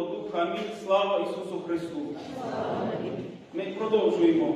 Амінь. Слава Ісусу Христу! Ми продовжуємо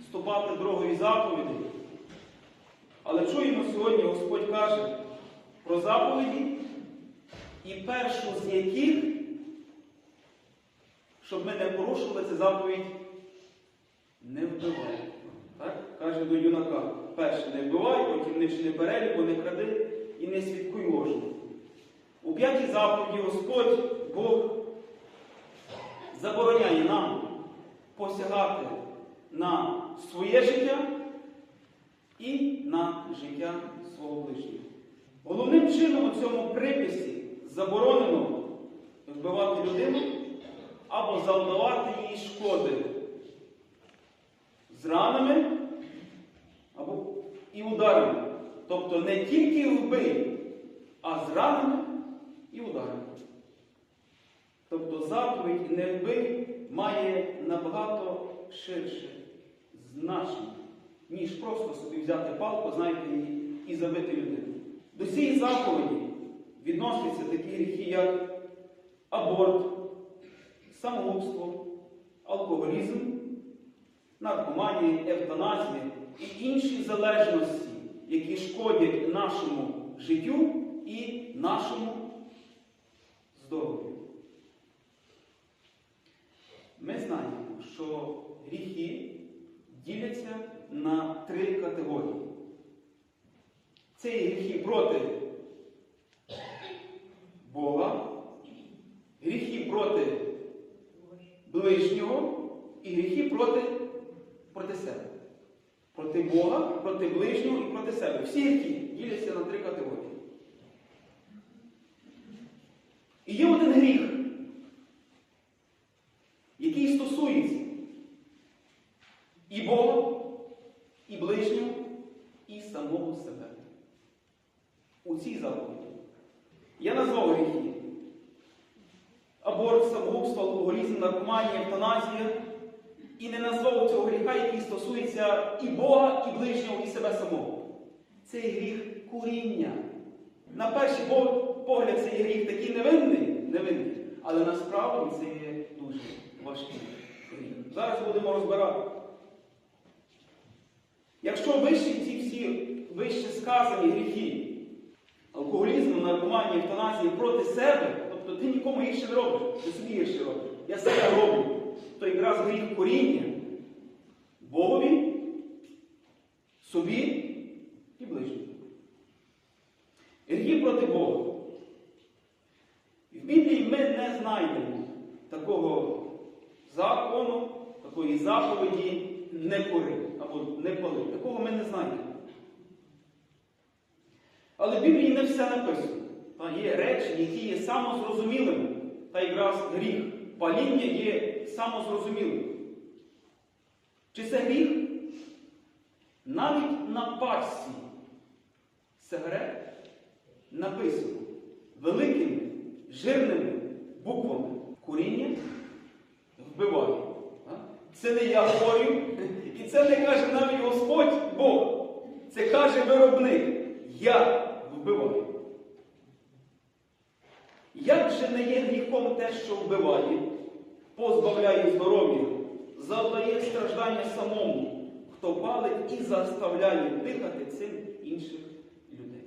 вступати дорогою заповіді. Але чуємо сьогодні, Господь каже про заповіді, і першу з яких, щоб ми не порушували цю заповідь, не вбивай. Так? Каже до юнака, перше не вбивай, потім не чини переліку, не кради і не свідкуй ложно. П'ятій заповіді Господь Бог забороняє нам посягати на своє життя і на життя свого ближнього. Головним чином у цьому приписі заборонено вбивати людину або завдавати їй шкоди з ранами або і ударами. Тобто не тільки вбий, а з ранами і ударами. Тобто заповідь не вбий має набагато ширше значення, ніж просто собі взяти палку, знаєте, і забити людину. До цієї заповіді відносяться такі гріхи, як аборт, самогубство, алкоголізм, наркоманія, евтаназія і інші залежності, які шкодять нашому життю і нашому здоров'ю. Ми знаємо, що гріхи діляться на три категорії. Це гріхи проти Бога, гріхи проти ближнього і гріхи проти, проти себе. Проти Бога, проти ближнього і проти себе. Всі гріхи діляться на три категорії. І є один гріх, який стосується і Бога, і ближнього, і самого себе. У цій заповіді. Я назвав гріхи. Аборт, самогубство, алкоголізм, наркоманія, евтаназія. І не назвав цього гріха, який стосується і Бога, і ближнього, і себе самого. Це гріх куріння. На перший погляд цей гріх такий невинний, невинний, але насправді це є дуже важкий гріх. Зараз будемо розбирати. Якщо вищі ці всі вище сказані гріхи, алкоголізму, наркоманії, евтаназії проти себе, тобто ти нікому гірше не робиш, ти собі гірше робиш. Я себе роблю. То якраз гріх коріння Богові, собі і ближньому. Гріх проти Бога. В Біблії ми не знайдемо такого закону, такої заповіді не кори або не пали. Такого ми не знайдемо. Але в Біблії не все написано. Та є речі, які є самозрозумілими. Та якраз гріх паління є самозрозумілим. Чи це гріх? Навіть на пачці сигарет написано великими жирними буквами куріння вбиває. Це не я говорю, і це не каже навіть Господь Бог. Це каже виробник. Я вбиваю. Як же не є гріхом те, що вбиває, позбавляє здоров'я, завдає страждання самому, хто палить і заставляє дихати цим інших людей?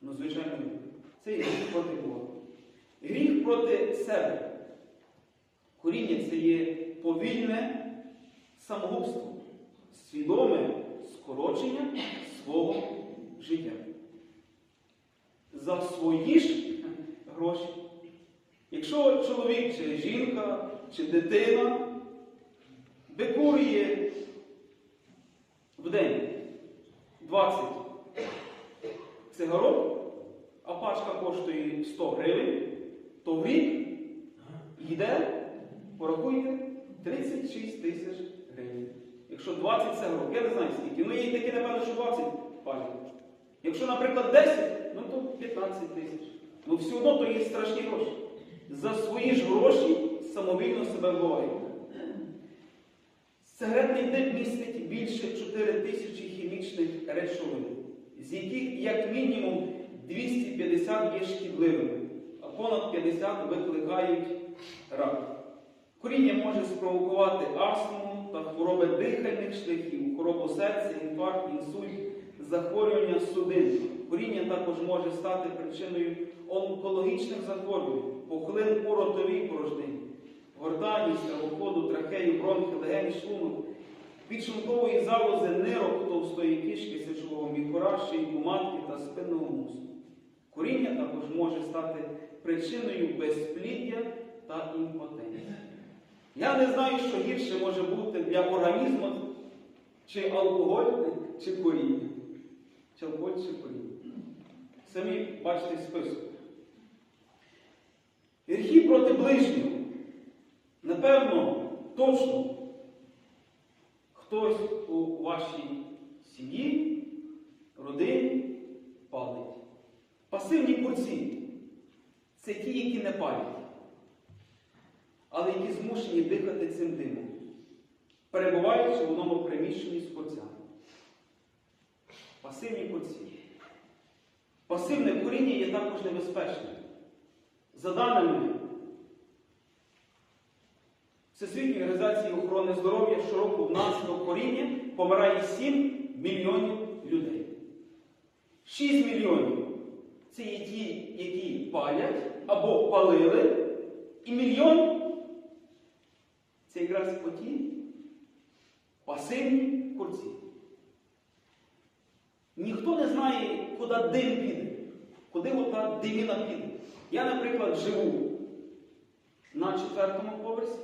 Ну, звичайно, це є проти Бога. Проти себе. Коріння це є повільне самогубство, свідоме скорочення свого життя. За свої ж гроші. Якщо чоловік, чи жінка, чи дитина викурює в день 20 цигарок, а пачка коштує 100 гривень, рік йде, порахуйте, 36 тисяч гривень. Якщо 20 цигарок, я не знаю скільки. Ну є такі, напевно, що 20 пачок. Якщо, наприклад, 10, ну то 15 тисяч. Ну все одно то є страшні гроші. За свої ж гроші самовільно себе вбивають. Сигаретний дим містить більше 4 тисячі хімічних речовин, з яких як мінімум 250 є шкідливими, понад 50 викликають рак. Коріння може спровокувати астму та хвороби дихальних шляхів, хворобу серця, інфаркт, інсульт, захворювання судин. Коріння також може стати причиною онкологічних захворювань, пухлин у ротовій порожнині, гортані, стравоходу, трахею, бронхи, легені, шлунок, підшлункової залози, нирок, товстої кишки, сечового міхора, шийку матки та спинного мозку. Коріння також може стати причиною безпліддя та імпотенції. Я не знаю, що гірше може бути для організму, чи алкоголь, чи коріння. Чи алкоголь, чи коріння. Самі бачите список. Гріхи проти ближнього. Напевно, точно хтось у вашій сім'ї, родині палить. Пасивні курці не палять, але які змушені дихати цим димом, перебуваючи в одному приміщенні з курцями. Пасивні курці. Пасивне коріння є також небезпечним. За даними Всесвітньої організації охорони здоров'я щороку внаслідок коріння помирає 7 мільйонів людей. 6 мільйонів це є ті, які палять або палили, і мільйон це якраз оті пасивні курці. Ніхто не знає, куди дим піде, куди ота диміна піде. Я, наприклад, живу на четвертому поверсі,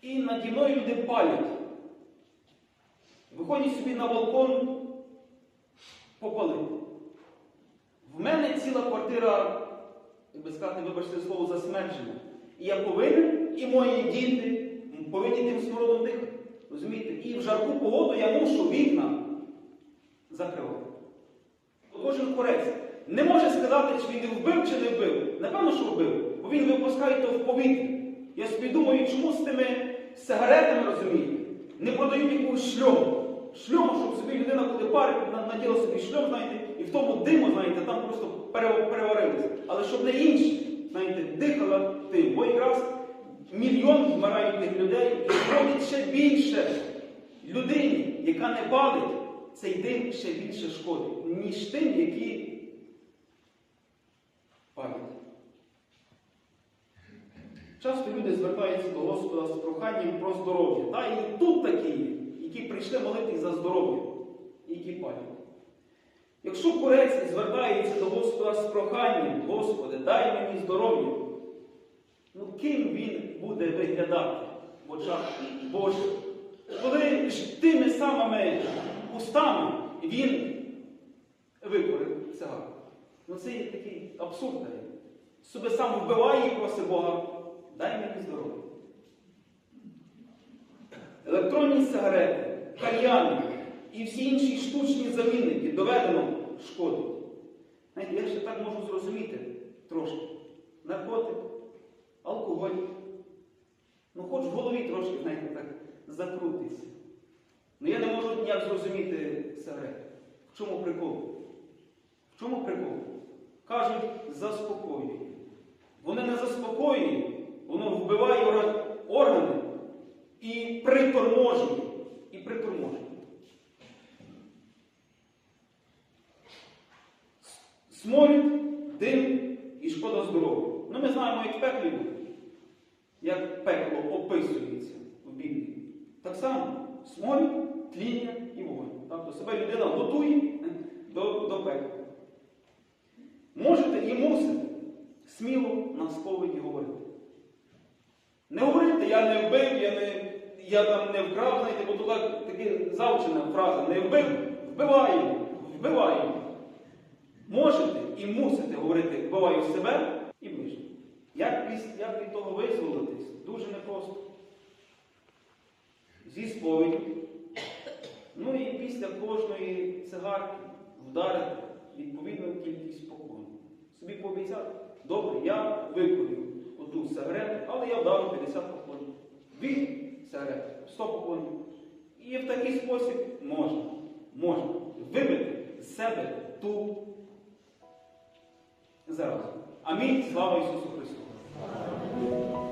і наді мною люди палять. Виходять собі на балкон попалити. В мене ціла квартира, би сказати, вибачте слово, засмерджена. І я повинен, і мої діти повинні тим смородом дихати. Розумієте? І в жарку погоду я мушу вікна закривати. Кожен корець не може сказати, чи він вбив, чи не вбив. Напевно, що вбив, бо він випускає то в повітря. Я собі думаю, чому з тими сигаретами, розумієте, не продають якусь шльому. Шльому, щоб собі людина, коли парить, наділа собі шльом, знаєте, і в тому диму, знаєте, там просто переварилися. Але щоб не інші, знаєте, дихала тим. Бо якраз мільйон вмирають людей і ходить ще більше людині, яка не палить, цей дим ще більше шкодить, ніж тим, які палять. Часто люди звертаються до Господа з проханням про здоров'я. Та і тут такі, є, які прийшли молитись за здоров'я, і які палять. Якщо курець звертається до Господа з проханням, Господи, дай мені здоров'я, ну ким він буде виглядати в очах Божих? Коли ж тими самими устами він викорив цигарку. Ну це є такий абсурд. Себе сам вбиває і просить Бога, дай мені здоров'я. Електронні сигарети, кальяни і всі інші штучні замінники доведено шкодять. Знаєте, я ще так можу зрозуміти трошки. Наркотик, алкоголь. Ну, хоч в голові трошки, знаєте, так закрутиться. Ну я не можу ніяк зрозуміти сигарети. В чому прикол? В чому прикол? Кажуть, заспокоює. Вони не заспокоюють, воно вбиває органи і приторможує. І приторможує. Сморід, дим і шкода здоров'я. Ну ми знаємо, як пеклі буде, як пекло описується в Біблії. Так само сморід, тління і вогонь. Тобто себе людина готує до, до пекла. Можете і мусите сміло на сповіді говорити. Я не вбив, я, не, я там не вкрав, знаєте, бо тут так- завчена фраза, не вбив, вбиваємо, вбиваємо. Можете і мусите говорити, вбиваю себе і ближнього. Як, як від того визволитись? Дуже непросто. Зі сповіді. Ну і після кожної цигарки вдарити відповідну кількість поклонів. Собі пообіцяти, добре, я викурю оту сигарету, але я вдарю 50 поклонів. Дві сигарети, 100 поклонів. І в такий спосіб можна, можна вибити з себе ту заразу. Амінь. Слава Ісусу Христу!